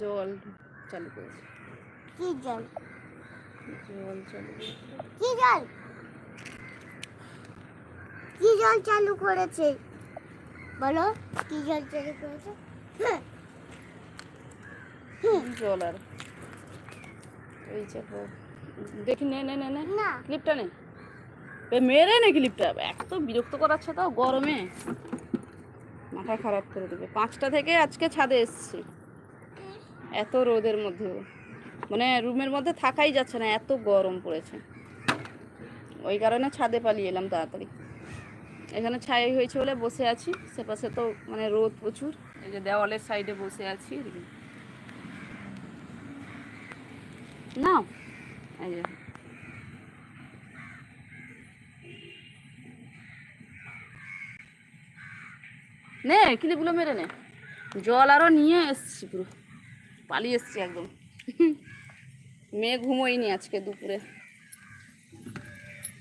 জল চালু করেছে কি জল? জল চালু কি জল? কি জল চালু করেছে? বলো কি জল চালু করেছে? হ্যাঁ, জল আর এই চাপো দেখি নে নে নে নে। ক্লিপটা নে। মেরে নে ক্লিপটা। এত বিরক্ত করাচ্ছে তো গরমে। মাথা খারাপ করে দেবে। পাঁচটা থেকে আজকে ছাদে এসছি। এত রোদের মধ্যেও। মানে রুমের মধ্যে থাকাই যাচ্ছে না, এত গরম পড়েছে। ওই কারণে ছাদে পালিয়ে এলাম তাড়াতাড়ি। এখানে ছাই হয়েছে বলে বসে আছি। সে পাশে তো মানে রোদ প্রচুর। এই যে দেওয়ালের সাইডে বসে আছি। না এই যে। নে ক্লিপগুলো মেরে নে। জল আরও নিয়ে এসছি পুরো। পালিয়ে এসছি একদম। মেয়ে ঘুমোয়নি আজকে দুপুরে।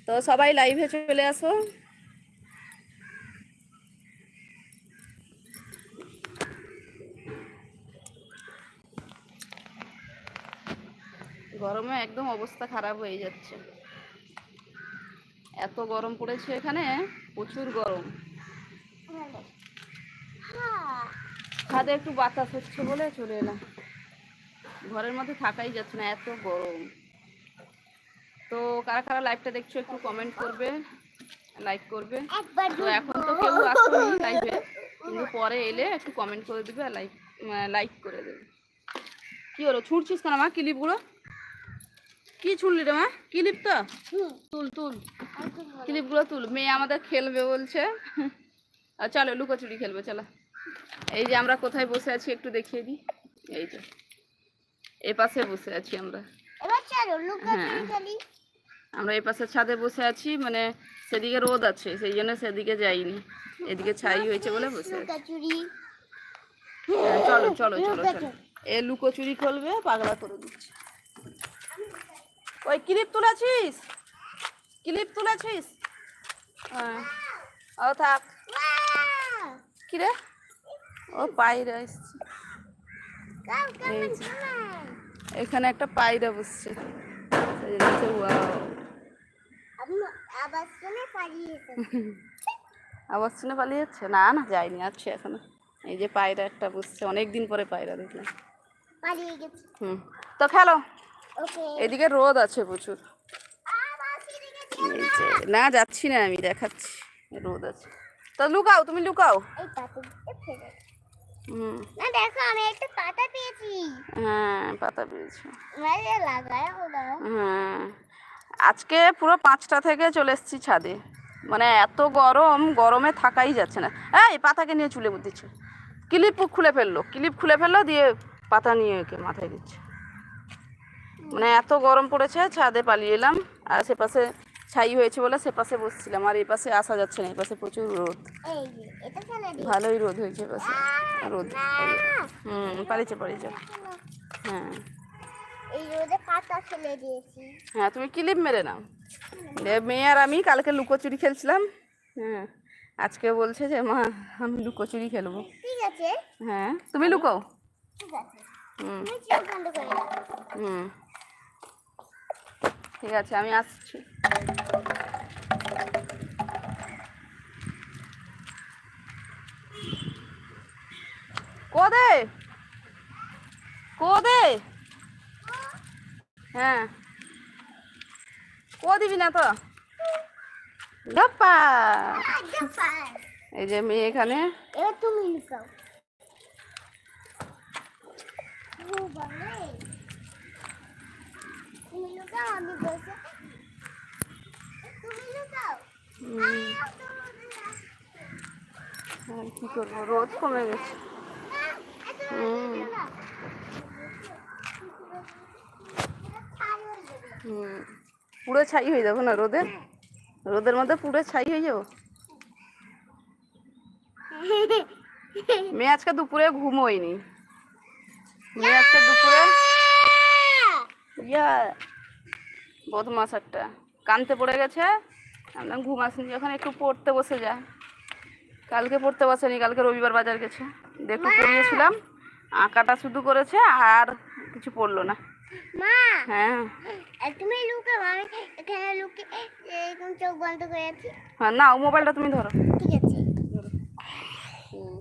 তো সবাই লাইভে চলে আসো। গরমে একদম অবস্থা খারাপ হয়ে যাচ্ছে। এত গরম পড়েছে এখানে, প্রচুর গরম ভালো। হ্যাঁ ছাদে একটু বাতাস হচ্ছে বলে চলে এলাম। ঘরের মধ্যে থাকাই যাচ্ছে না এত গরম। তো কারা কারা লাইভটা দেখছ একটু কমেন্ট করবে লাইক করবে। তো এখন তো কেউ আসেনি লাইভে কিন্তু পরে এলে একটু কমেন্ট করে দিবে আর লাইক লাইক করে দেবে। কি হলো ছুটছিস কেন মা ক্লিপগুলো কি ছুড়লি রে মা? ক্লিপ তো? তুল তুল। ক্লিপগুলো তুল। মেয়ে আমাদের খেলবে বলছে। আর চলো লুকোচুরি খেলবে চলো। এই যে আমরা কোথায় বসে আছি একটু দেখিয়ে দিই। এই যে এ পাশে বসে আছি আমরা। হ্যাঁ। আমরা এই পাশে ছাদে বসে আছি মানে সেদিকে রোদ আছে সেই জন্য সেদিকে যাইনি। এদিকে ছাই হয়েছে বলে বসে হ্যাঁ, চলো চলো চলো চলো। এ লুকোচুরি খেলবে পাগলা করে দিচ্ছে। ওই ক্লিপ তুলেছিস? ক্লিপ তুলেছিস? হ্যাঁ। ও থাক। ওয়াও! ও পায়রা এসছে এখানে একটা পায়রা বসছে। আবার শুনে পালিয়ে যাচ্ছে না না যায়নি আছে এখনও। এই যে পায়রা একটা বসছে অনেক দিন পরে পায়রা দেখলাম। হুম তো খেলো এদিকে রোদ আছে প্রচুর। না যাচ্ছি না আমি দেখাচ্ছি। রোদ আছে। তো লুকাও তুমি লুকাও। না দেখো আমি একটা পাতা পেয়েছি। হ্যাঁ পাতা পেয়েছি। মানে লাগায় হলো। হ্যাঁ। আজকে পুরো পাঁচটা থেকে চলে এসেছি ছাদে। মানে এত গরম গরমে থাকাই যাচ্ছে না। এই পাতাকে নিয়ে চুলে দিচ্ছে। ক্লিপ খুলে ফেলল ক্লিপ খুলে ফেলল দিয়ে পাতা নিয়ে একে মাথায় দিচ্ছে। মানে এত গরম পড়েছে ছাদে পালিয়ে এলাম আর সেপাশে ছাই হয়েছে বলে সেপাশে বসছিলাম আর এই পাশে আসা যাচ্ছে না এই পাশে প্রচুর রোদ। ভালোই রোদ হয়েছে এপাশে রোদ হুম পালিয়েছে পালিয়েছে। হ্যাঁ। হ্যাঁ তুমি ক্লিপ মেরে নাও? মেয়ে আর আমি কালকে লুকোচুরি খেলছিলাম। হ্যাঁ আজকে বলছে যে মা আমি লুকোচুরি খেলব। ঠিক আছে। হ্যাঁ তুমি ঠিক আছে। হুম। হুম। ঠিক আছে, আমি আসছি। কোদে? কোদে? হ্যাঁ। কো দিবি না তো? গাপ্পা এই যে মেয়ে এখানে। তুমি লুকাও ও বাবা তুমি লুকাও আমি বসে তুমি লুকাও হুম, আহ, তুমি লুকাও। আর কি করব? রোদ কমে গেছে। হুম। পুরো ছাই হয়ে যাব না রোদে? রোদের মধ্যে পুরো ছাই হয়ে যাব? মেয়ে আজকে দুপুরে ঘুমোয়নি মেয়ে আজকে দুপুরে ইয়া বদমাস একটা। কানতে পড়ে গেছে আমরা ঘুম আসনি। যখন একটু পড়তে বসে যায় কালকে পড়তে বসেনি কালকে রবিবার বাজার গেছে। দেখো পড়িয়েছিলাম আঁকাটা শুধু করেছে আর কিছু পড়ল না। মা হ্যাঁ। তুমি আমি এখানে লুকে এরকম চোখ বন্ধ করে আছি। হ্যাঁ নাও মোবাইলটা তুমি ধরো। ঠিক আছে।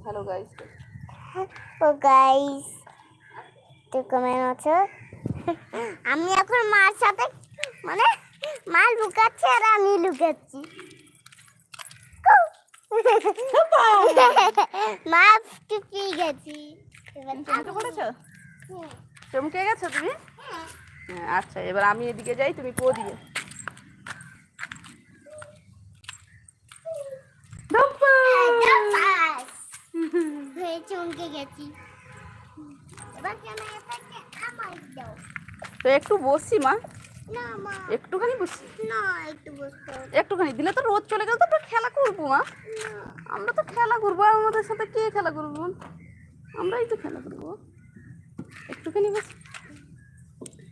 হ্যালো গাইস ও গাইস তো কেমন আছো। আমি এখন মার সাথে মানে মা লুকাচ্ছে আর আমি লুকাচ্ছি। মা চুপি গেছি। চমকে পড়েছো? চমকে গেছো তুমি? হ্যাঁ। আচ্ছা এবার আমি এদিকে যাই তুমি পো দিয়ে! চমকে গেছি। এবার ক্যামেরাটাকে আমার দাও? তো একটু বসছি মা। একটুখানি বসছি একটুখানি। দিলে তো রোদ চলে গেলে তো আমরা খেলা করব মা। আমরা তো খেলা করব আর আমাদের সাথে কে খেলা করব? আমরাই তো খেলা করব। একটুখানি বস।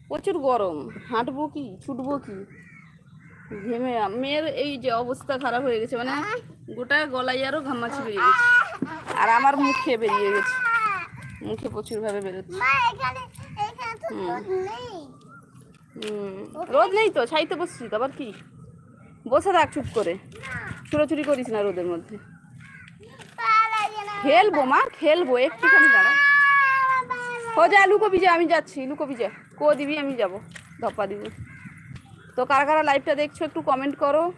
প্রচুর গরম। হাঁটবো কি? ছুটবো কি? ঘেমে মেয়ের এই যে অবস্থা খারাপ হয়ে গেছে মানে গোটা গলায় আরও ঘামাচি বেরিয়ে গেছে। আর আমার মুখে বেরিয়ে গেছে। মুখে প্রচুরভাবে বেরোচ্ছে। হুম। রোদ নেই তো, ছাইতে বসছি তো, আবার কি? বসে থাক চুপ করে। ছুটোছুটি করিস না রোদের মধ্যে। খেলব মা, খেলব, একটুখানি দাঁড়া। ও যা, লুকোবি, যা, আমি যাচ্ছি, লুকোবি, যা। কো দিবি, আমি যাব, ধপ্পা দিব। তো কারা কারা লাইভটা দেখছ, একটু কমেন্ট করো।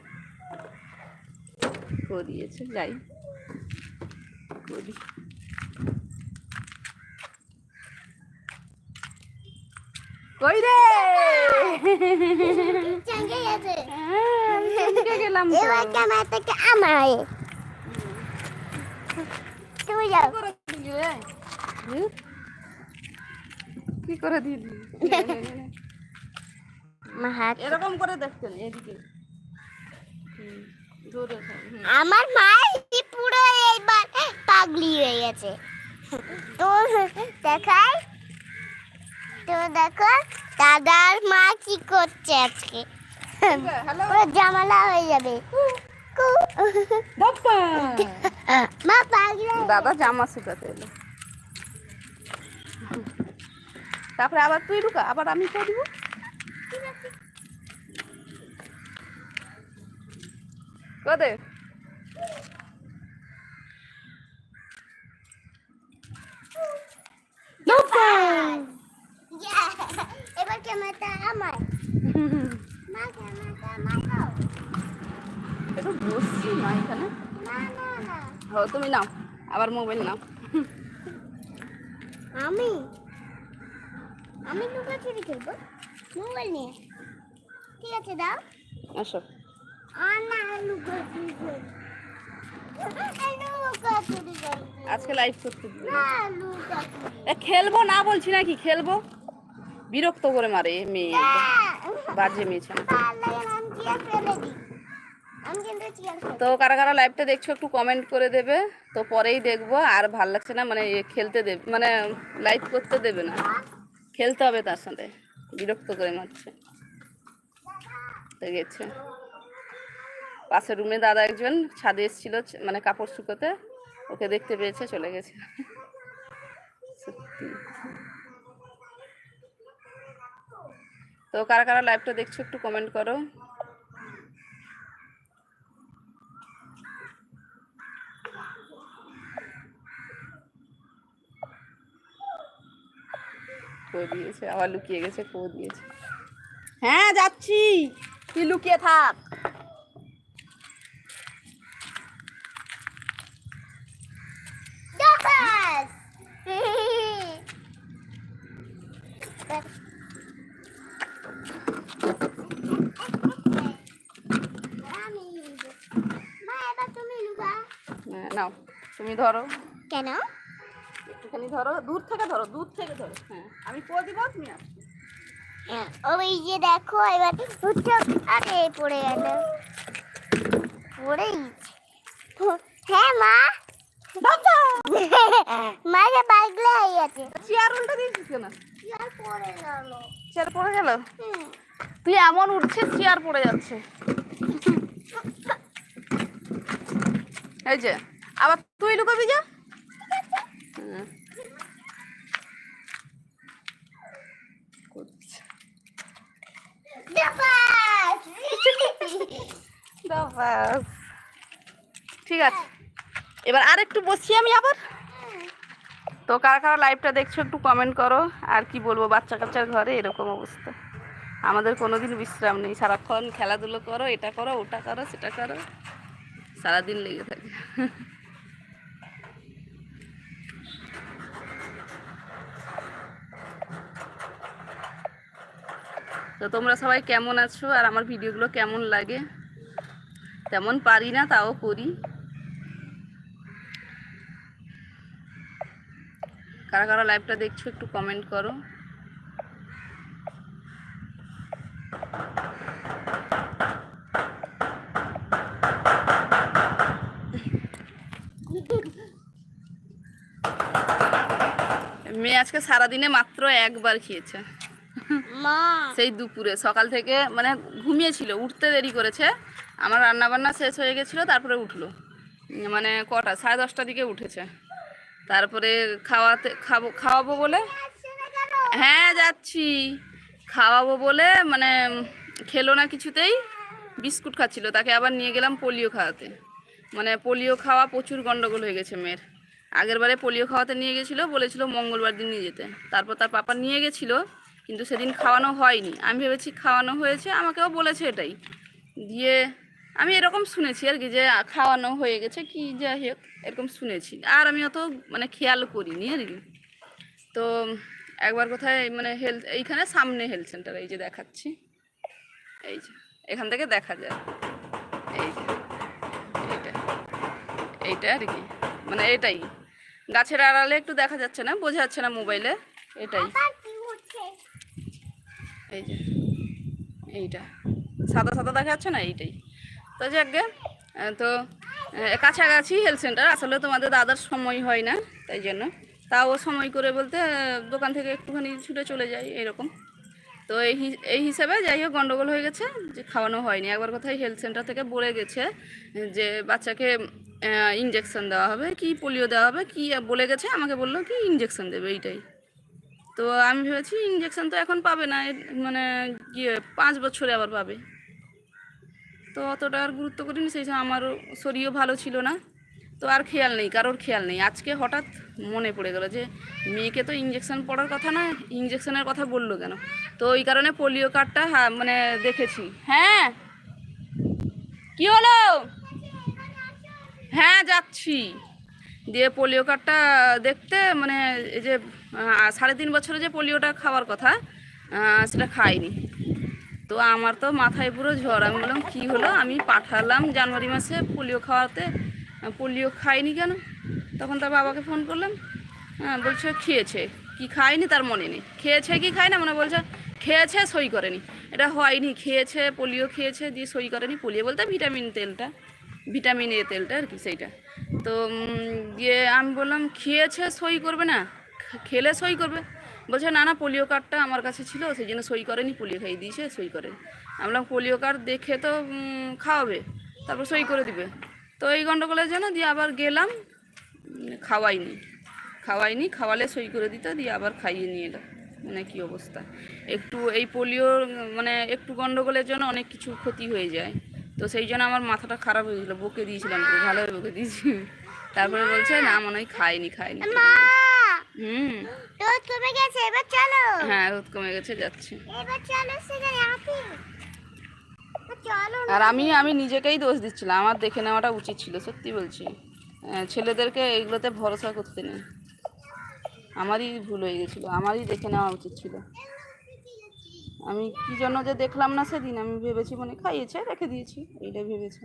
কো দিয়েছে, যাই। কো কই রে চমকে গেছে হ্যাঁ, চমকে গেলাম তো। এবার ক্যামেরাটাকে আমার তুমি যাও কি করে দিলি রে? হুম? কি করে দিলি মা হাত এরকম করে এদিকে। আমার মা পুরো এইবার পাগলি হয়ে গেছে তো দেখাই তো দেখো দাদার মা কি করছে আজকে? পুরো জামালা হয়ে যাবে। মা পাগলি দাদা জামা শুকাতে এলো। তারপরে আবার তুই ঢুকা আবার আমি করে দিব? কদে Yeah! এবার ক্যামেরাটা আমার মা ক্যামেরাটা আমার দাও একটু বসছি না এখানে না না না ও তুমি নাও আবার মোবাইল নাও। আমি? আমি লুকাচুরি খেলব। মোবাইল নিয়ে। ঠিক আছে দাও। আসো। আজকে লাইভ করতে খেলব না বলছি নাকি? খেলব? বিরক্ত করে মারে মেয়ে। বাজে মেয়ে তো কারা কারা লাইভটা দেখছ একটু কমেন্ট করে দেবে। তো পরেই দেখব, আর ভালো লাগছে না মানে খেলতে দেবে মানে লাইভ করতে দেবে না। খেলতে হবে তার সাথে, বিরক্ত করে মারছে। গেছে পাশের রুমে দাদা একজন ছাদে এসেছিল মানে কাপড় শুকোতে। ওকে দেখতে পেয়েছে, চলে গেছে। তো কারা কারা লাইভটা দেখছ একটু কমেন্ট করো। কো দিয়েছে আবার লুকিয়ে গেছে কো দিয়েছে হ্যাঁ যাচ্ছি। তুই লুকিয়ে থাক। হ্যাঁ, নাও। তুমি ধরো। কেন? একটুখানি ধরো দূর থেকে ধরো দূর থেকে ধরো হ্যাঁ। আমি কো দিব তুমি আসো। ওই যে দেখো এবার উঠে আরে পড়ে গেল। পড়ে গেছে। হ্যাঁ মা। মা যে বাইকলে হয়ে গেছে। চেয়ার উল্টে দিয়েছিস কেন? আর পড়ে গেল। চেয়ার পড়ে গেল? তুই এমন উঠছিস চেয়ার পড়ে যাচ্ছে। এই যে আবার তুই লুকাবি যা হ্যাঁ। করছে। দাবাস! বাবাস। ঠিক আছে। এবার আর একটু বসি আমি আবার। তো কারা কারা লাইভটা দেখছ একটু কমেন্ট করো। আর কি বলব, বাচ্চা কাচ্চার ঘরে এরকম অবস্থা। আমাদের কোনোদিন বিশ্রাম নেই। সারাক্ষণ খেলাধুলো করো, এটা করো, ওটা করো, সেটা করো। সারাদিন লেগে থাকে। তো তোমরা সবাই কেমন আছো আর আমার ভিডিওগুলো কেমন লাগে? তেমন পারি না, তাও করি। কারা কারা লাইভটা দেখছ একটু কমেন্ট করো। মেয়ে আজকে সারাদিনে মাত্র একবার খেয়েছে। সেই দুপুরে, সকাল থেকে মানে ঘুমিয়েছিল, উঠতে দেরি করেছে। আমার রান্না বান্না শেষ হয়ে গেছিল, তারপরে উঠল। মানে কটা, সাড়ে দশটার দিকে উঠেছে। তারপরে খাওয়াতে, খাব, খাওয়াবো বলে হ্যাঁ যাচ্ছি। খাওয়াবো বলে মানে খেলো না কিছুতেই, বিস্কুট খাচ্ছিল। তাকে আবার নিয়ে গেলাম পোলিও খাওয়াতে। মানে পোলিও খাওয়া প্রচুর গন্ডগোল হয়ে গেছে মেয়ের। আগের বারে পোলিও খাওয়াতে নিয়ে গেছিল, বলেছিল মঙ্গলবার দিন নিয়ে যেতে। তারপর তার পাপা নিয়ে গেছিল কিন্তু সেদিন খাওয়ানো হয়নি। আমি ভেবেছি খাওয়ানো হয়েছে, আমাকেও বলেছে এটাই। দিয়ে আমি এরকম শুনেছি আর কি যে খাওয়ানো হয়ে গেছে, কি যাই হোক এরকম শুনেছি। আর আমি অত মানে খেয়াল করিনি আর কি। তো একবার কোথায় মানে হেলথ এইখানে সামনে হেলথ সেন্টার, এই যে দেখাচ্ছি। এই যে, এখান থেকে দেখা যায়। এই যে, এইটা এইটা আর কি মানে এটাই। গাছের আড়ালে একটু দেখা যাচ্ছে না, বোঝা যাচ্ছে না মোবাইলে, এটাই। এই যে এইটা। সাদা সাদা দেখা যাচ্ছে না, এইটাই। তো যাকে তো কাছাকাছি হেলথ সেন্টার আসলে তোমাদের দাদার সময় হয় না, তাই জন্য। তাও সময় করে বলতে দোকান থেকে একটুখানি ছুটে চলে যায় এরকম। তো এই এই হিসাবে যাই হোক, গন্ডগোল হয়ে গেছে, যে খাওয়ানো হয়নি। একবার কোথায় হেলথ সেন্টার থেকে বলে গেছে, যে বাচ্চাকে ইঞ্জেকশন দেওয়া হবে, কি পোলিও দেওয়া হবে, কি বলে গেছে, আমাকে বলল কি ইঞ্জেকশন দেবে, এইটাই। তো আমি ভেবেছি ইঞ্জেকশন তো এখন পাবে না মানে গিয়ে পাঁচ বছরে আবার পাবে। তো অতটা আর গুরুত্ব করিনি, সেই সময় আমারও শরীরও ভালো ছিল না। তো আর খেয়াল নেই, কারোর খেয়াল নেই। আজকে হঠাৎ মনে পড়ে গেল যে, মেয়েকে তো ইঞ্জেকশন পড়ার কথা না ইঞ্জেকশনের কথা বলল কেন? তো ওই কারণে পোলিও কার্ডটা হা- মানে দেখেছি। হ্যাঁ? কি হলো? হ্যাঁ যাচ্ছি। দিয়ে পোলিও কার্ডটা দেখতে মানে এই যে সাড়ে তিন বছরে যে পোলিওটা খাওয়ার কথা সেটা খাইনি। তো আমার তো মাথায় পুরো ঝড়। আমি বললাম, কী হলো? আমি পাঠালাম জানুয়ারি মাসে পোলিও খাওয়াতে। পোলিও খাইনি কেন? তখন তার বাবাকে ফোন করলাম। হ্যাঁ বলছে, খেয়েছে। কি খায়নি তার মনে নেই। খেয়েছে কি খায় না? মনে বলছে, খেয়েছে, সই করেনি। এটা হয়নি, খেয়েছে, পোলিও খেয়েছে, দিয়ে সই করেনি। পোলিও বলতে ভিটামিন তেলটা, ভিটামিন এ তেলটা আর কি সেইটা। তো দিয়ে আমি বললাম, খেয়েছে, সই করবে না? খেলে সই করবে। বলছে, না না, পোলিও কার্ডটা আমার কাছে ছিল, সেই জন্য সই করেনি, পোলিও খাইয়ে দিয়েছে, সই করে আমি বললাম, পোলিও কার্ড দেখে তো খাওয়াবে, তারপর সই করে দিবে। তো এই গন্ডগোলের জন্য দিয়ে আবার গেলাম খাওয়াইনি। খাওয়াইনি, খাওয়ালে সই করে দিত, দিয়ে আবার খাইয়ে নিয়ে এলো। মানে কী অবস্থা? একটু এই পোলিওর মানে একটু গন্ডগোলের জন্য অনেক কিছু ক্ষতি হয়ে যায়। তো সেই জন্য আমার মাথাটা খারাপ হয়েছিল বকে দিয়েছিলাম, ভালোভাবে বকে দিয়েছি। তারপরে বলছে, না, মনে হয় খাইনি। মা! হুম। রোদ কমে গেছে এবার চলো। হ্যাঁ রোদ কমে গেছে যাচ্ছে। এবার চলো সেখানে আপি আর আমি আমি নিজেকেই দোষ দিচ্ছিলাম আমার দেখে নেওয়াটা উচিত ছিল সত্যি বলছি। ছেলেদেরকে এগুলোতে ভরসা করতে নেই। আমারই ভুল হয়ে গেছিল আমারই দেখে নেওয়া উচিত ছিল। আমি কি জন্য যে দেখলাম না সেদিন আমি ভেবেছি মনে খাইয়েছে রেখে দিয়েছি এইটাই ভেবেছি।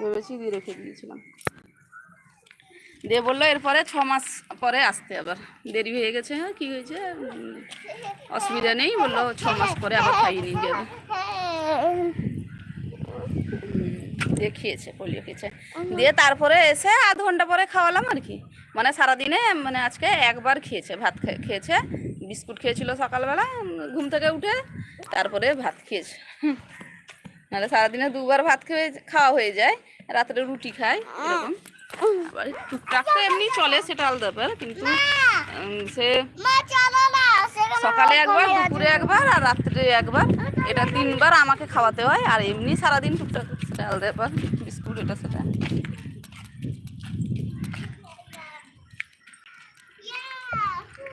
ভেবেছি দিয়ে রেখে দিয়েছিলাম। দিয়ে বলল, এরপরে ছ মাস পরে আসতে আবার। দেরি হয়ে গেছে হ্যাঁ কী হয়েছে? অসুবিধা নেই, বলল ছ মাস পরে আবার খাইয়ে নিয়ে যাবে। দেখিয়েছে পোলিও খেয়েছে। দিয়ে তারপরে এসে আধ ঘণ্টা পরে খাওয়ালাম আর কি। মানে সারাদিনে মানে আজকে একবার খেয়েছে, ভাত খেয়েছে, বিস্কুট খেয়েছিল সকালবেলা ঘুম থেকে উঠে তারপরে ভাত খেয়েছে। নাহলে সারাদিনে দুবার ভাত খেয়ে, খাওয়া হয়ে যায়, রাত্রে রুটি খায়, এরকম। আবার টুকটাক তো এমনি চলে সেটা আলাদা ব্যাপার কিন্তু সে সকালে একবার দুপুরে একবার আর রাত্রে একবার। এটা তিনবার আমাকে খাওয়াতে হয় আর এমনি সারাদিন টুকটাক সেটা আলাদা ব্যাপার বিস্কুট এটা সেটা।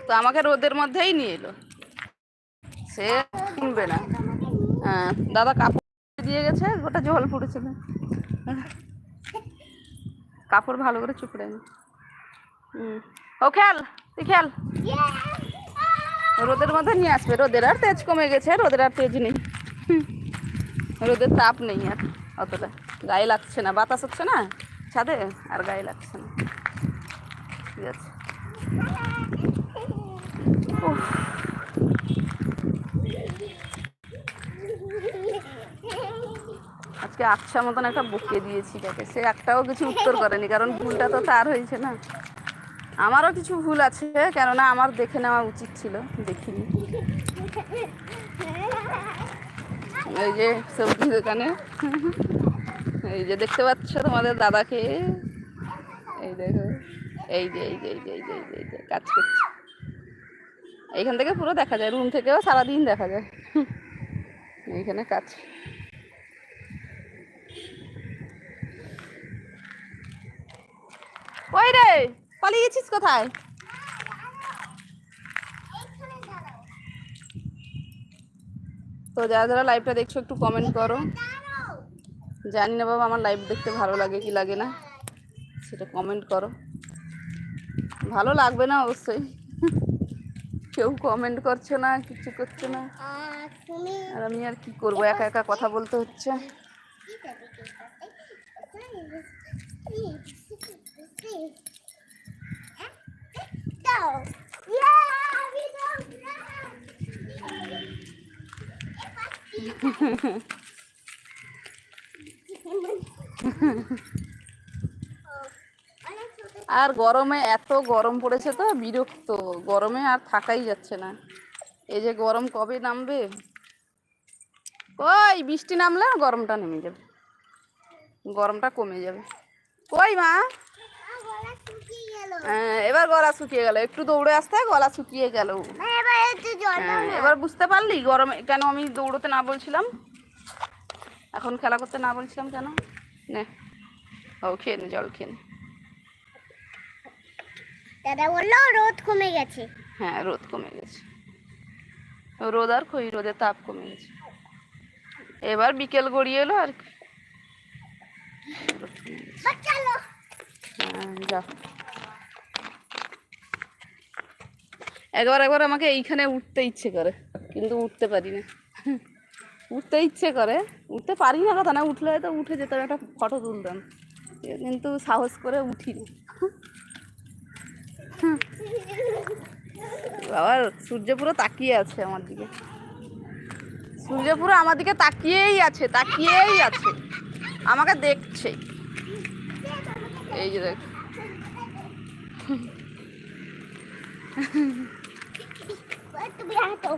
তো আমাকে রোদের মধ্যেই নিয়ে এলো। সে কিনবে না। হ্যাঁ দাদা কাপড় দিয়ে গেছে গোটা জল পড়েছিল। কাপড় ভালো করে চুপড়ে নি। ও, খেয়াল? তুই খেয়াল? রোদের মধ্যে নিয়ে আসবে। রোদের আর তেজ কমে গেছে, রোদের আর তেজ নেই। রোদের তাপ নেই আর অতটা। গায়ে লাগছে না। বাতাস হচ্ছে না ছাদে? আর গায়ে লাগছে না। ঠিক আছে। আজকে আচ্ছা মতন একটা বকে দিয়েছি তাকে। সে একটাও কিছু উত্তর করেনি কারণ ভুলটা তো তার হয়েছে না। আমারও কিছু ভুল আছে কেননা আমার দেখে নেওয়া উচিত ছিল দেখিনি। এই যে সবজি দোকানে। এই যে দেখতে পাচ্ছ তোমাদের দাদাকে? এই দেখো। এই যে এই যে এই যে এই যে, এই যে কাজ করছে। এইখান থেকে পুরো দেখা যায় রুম থেকেও সারাদিন দেখা যায়। এইখানে কাজ। ওই রে, পালিয়ে গেছিস কোথায়? তো যারা যারা লাইভটা দেখছ, একটু কমেন্ট করো। জানি না বাবা, আমার লাইভ দেখতে ভালো লাগে কি লাগে না। সেটা কমেন্ট করো। ভালো লাগবে না অবশ্যই। কেউ কমেন্ট করছে না, কিছু করছে না। আর আমি আর কি করব? একা একা কথা বলতে হচ্ছে। আর গরমে এত গরম পড়েছে তো, বিরক্ত। গরমে আর থাকাই যাচ্ছে না। এই যে গরম কবে নামবে? ওই বৃষ্টি নামলে গরমটা নেমে যাবে। গরমটা কমে যাবে। কই মা গলা শুকিয়ে গেল হ্যাঁ, এবার গলা শুকিয়ে গেল। একটু দৌড়ে আসতে গলা শুকিয়ে গেল। এবার হ্যাঁ, না। এবার বুঝতে পারলি গরমে কেন আমি দৌড়তে না বলছিলাম? এখন খেলা করতে না বলছিলাম কেন? নে ও খেয়ে নে জল খেয়ে দাদা বলল রোদ কমে গেছে। হ্যাঁ রোদ কমে গেছে। রোদ আর খই রোদের তাপ কমে গেছে। এবার বিকেল গড়িয়ে এলো আর কি। রোদ হ্যাঁ, যাও একবার একবার আমাকে এইখানে উঠতে ইচ্ছে করে, কিন্তু উঠতে পারি না। উঠতে ইচ্ছে করে, উঠতে পারি না কথা না, উঠলে হয়তো উঠে যেতাম, একটা ফটো তুলতাম। কিন্তু সাহস করে উঠি না বাবা, সূর্য পুরো তাকিয়ে আছে আমার দিকে। সূর্য পুরো আমার দিকে তাকিয়েই আছে তাকিয়েই আছে। আমাকে দেখছে। এই যে দেখ। তুমি হাঁটো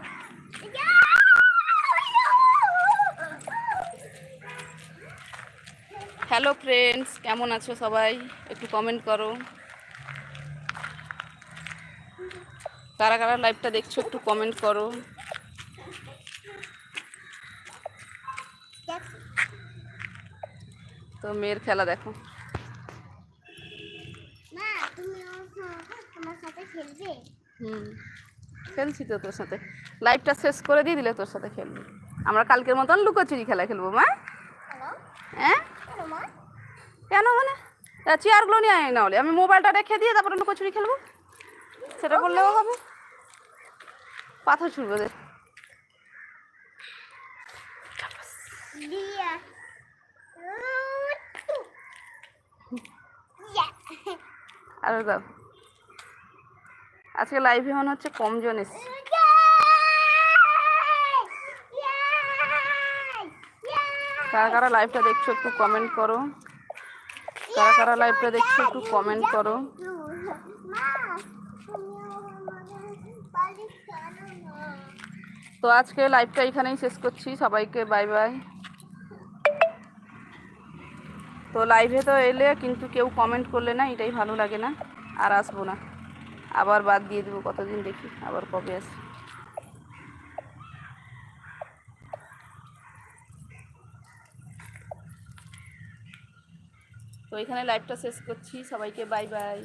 হ্যালো ফ্রেন্ডস কেমন আছো সবাই? একটু কমেন্ট করো। কারা কারা লাইভটা দেখছ একটু কমেন্ট করো। তো মেয়ের খেলা দেখো। মা তুমি আমার সাথে খেলবে? হুম। খেলছি তো তোর সাথে। লাইভটা শেষ করে দিয়ে দিলে তোর সাথে খেলব। আমরা কালকের মতন লুকোচুরি খেলা খেলব মা। হ্যাঁ? কেন মানে? চেয়ারগুলো নিয়ে আয় না হলে আমি মোবাইলটা রেখে দিয়ে তারপরে লুকোচুরি খেলব। সেটা করলেও হবে পাথর ছুড়বো দে আর দাও। আজকে লাইভে মনে হচ্ছে কম জন এসছে। কারা কারা লাইভটা দেখছ একটু কমেন্ট করো। কারা কারা লাইভটা দেখছ একটু কমেন্ট করো। তো আজকে লাইভটা এখানেই শেষ করছি। সবাইকে বাই বাই তো লাইভে তো এলে কিন্তু কেউ কমেন্ট করলে না, এটাই ভালো লাগে না। আর আসব না। আবার বাদ দিয়ে দেবো, কতদিন দেখি, আবার কবে আসি। তো এখানে লাইভটা শেষ করছি, সবাইকে বাই বাই